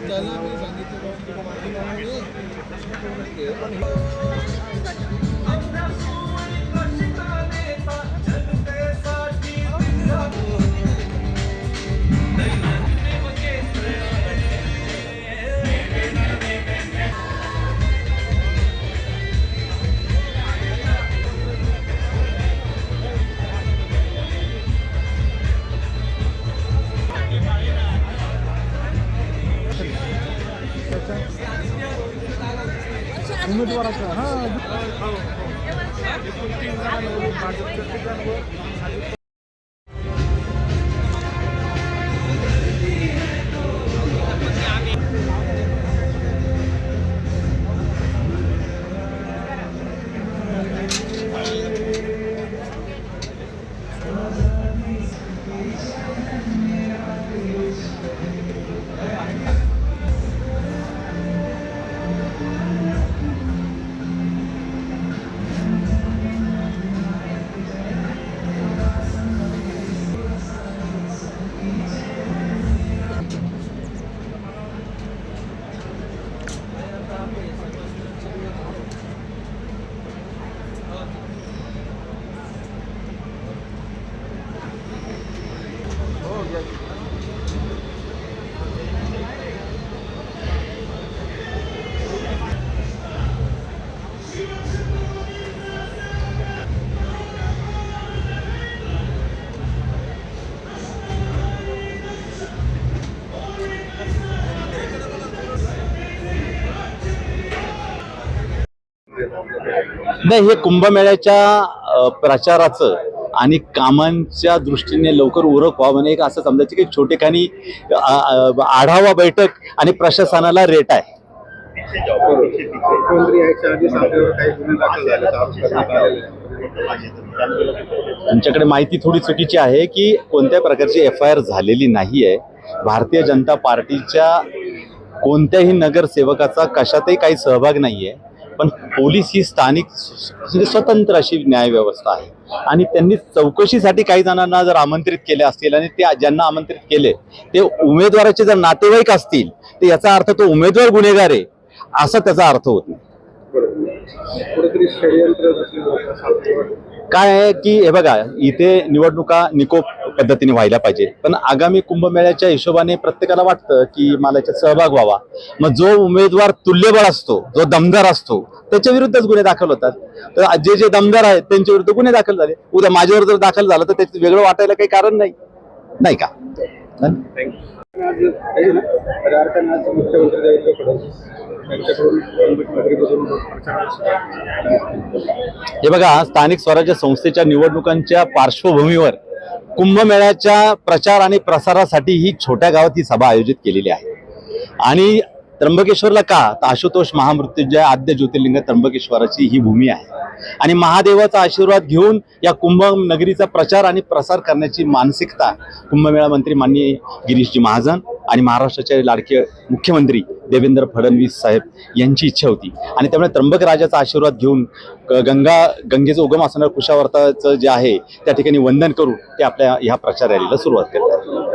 त्याला मी सांगितलं उमेदवाराचा हां. नाही हे कुंभमेळ्याच्या प्रचाराचं आणि कामांच्या दृष्टीने लवकर उरक व्हावं म्हणून एक असं समजायचं की छोटेखानी आढावा बैठक आणि प्रशासनाला रेट आहे. तुमच्याकडे माहिती थोडी चुकीची आहे की कोणत्या प्रकारची एफ आय आर झालेली नाही आहे भारतीय जनता पार्टीच्या कोणत्याही नगरसेवकाचा कशातही काही सहभाग नाही आहे पण पोलीस ही स्थानिक म्हणजे स्वतंत्र अशी न्याय व्यवस्था आहे आणि त्यांनी चौकशीसाठी काही जणांना जर आमंत्रित केले असतील आणि ते ज्यांना आमंत्रित केले ते उमेदवाराचे जर नातेवाईक असतील तर याचा अर्थ तो उमेदवार गुन्हेगार आहे असा त्याचा अर्थ होतो. काय आहे की हे बघा इथे निवडणुका निकोप पद्धतीने व्हायला पाहिजे. पण आगामी कुंभमेळ्याच्या हिशोबाने प्रत्येकाला वाटतं की मला याच्यात सहभाग व्हावा. मग जो उमेदवार तुल्यबळ असतो जो दमदार असतो त्याच्या विरुद्धच गुन्हे दाखल होतात. तर जे जे दमदार आहेत त्यांच्या विरुद्ध गुन्हे दाखल झाले. उद्या माझ्यावर जर दाखल झालं तर त्याचं वेगळं वाटायला काही कारण नाही. नाही का? हे बघा स्थानिक स्वराज्य संस्थेच्या निवडणुकांच्या पार्श्वभूमीवर कुंभमेळ्याच्या प्रचार आणि प्रसारासाठी ही छोट्या गावात ही सभा आयोजित केलेली आहे. आणि त्र्यंबकेश्वरला का? तर आशुतोष महामृत्युंजय आद्य ज्योतिर्लिंग त्र्यंबकेश्वराची ही भूमी आहे. आणि महादेवाचा आशीर्वाद घेऊन या कुंभ नगरीचा प्रचार आणि प्रसार करण्याची मानसिकता कुंभमेळा मंत्री माननीय गिरीशजी महाजन आणि महाराष्ट्राचे लाडके मुख्यमंत्री देवेंद्र फडणवीस साहेब यांची इच्छा होती. आणि त्यामुळे त्र्यंबक राजाचा आशीर्वाद घेऊन गंगा गंगेचं उगम असणारं कुशावर्ताचं जे आहे त्या ठिकाणी वंदन करून ते आपल्या ह्या प्रचार रॅलीला सुरुवात करतात.